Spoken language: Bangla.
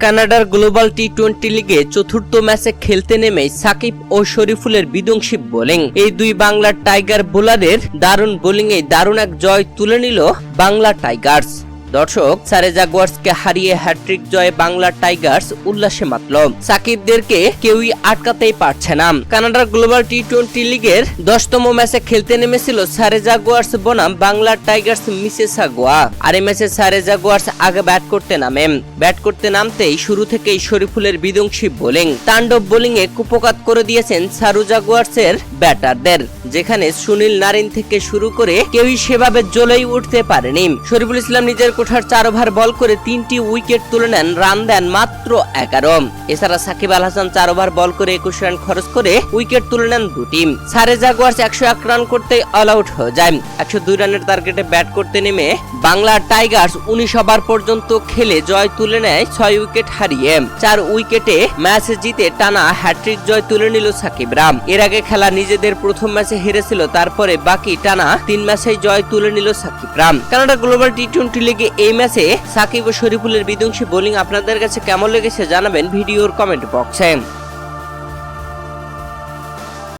কানাডার গ্লোবাল টি টোয়েন্টি লিগে চতুর্থ ম্যাচে খেলতে নেমে সাকিব ও শরীফুলের বিধ্বংসী বোলিং। এই দুই বাংলার টাইগার বোলারের দারুণ বোলিংয়ে দারুণ এক জয় তুলে নিল বাংলা টাইগার্স। দর্শক, সারে জাগুয়ার্সকে হারিয়ে হ্যাট্রিক জয়ে বাংলা টাইগার্স উল্লাসে মাতল। সাকিবদেরকে কেউই আটকাতেই পারছে না। কানাডার গ্লোবাল টি টোয়েন্টি লিগের দশতম ম্যাচে খেলতে নেমেছিল সারে জাগুয়ার্স বনাম বাংলা টাইগার্স মিসেস আগুয়া আর এই ম্যাচে সারে জাগুয়ার্স আগে ব্যাট করতে নামে। ব্যাট করতে নামতেই শুরু থেকেই শরীফুলের বিধ্বংসী বোলিং। তাণ্ডব বোলিং এ কুপকাত করে দিয়েছেন সারু জাগুয়ার্সের ব্যাটারদের, যেখানে সুনীল নারিন থেকে শুরু করে কেউই সেভাবে জ্বলেই উঠতে পারেনি। শরীফুল ইসলাম নিজের কোঠার চার ওভার বল করে তিনটি উইকেট তুলে নেন, রান দেন মাত্র এগারো। এছাড়া সাকিব আল হাসান চার ওভার বল করে একুশ রান খরচ করে উইকেট তুলে নেন দুটি। সারে জাগুয়ার্স একশো এক রান করতে অল আউট হয়ে যায়। একশো দুই রানের টার্গেটে ব্যাট করতে নেমে বাংলা টাইগার্স উনিশ ওভার পর্যন্ত খেলে জয় তুলে নেয় ছয় উইকেট হারিয়ে। চার উইকেটে ম্যাচ জিতে টানা হ্যাট্রিক জয় তুলে নিল সাকিব রাম এর আগে খেলা নিজেদের প্রথম ম্যাচে হেরেছিল, তারপরে বাকি টানা তিন ম্যাচে জয় তুলে নিল Sakib Ram. Canada global T twenty লিগে এই ম্যাচে সাকিব ও শরীফুলের বিধ্বংসী বোলিং আপনাদের কাছে কেমন লেগেছে জানাবেন ভিডিওর কমেন্ট বক্সে।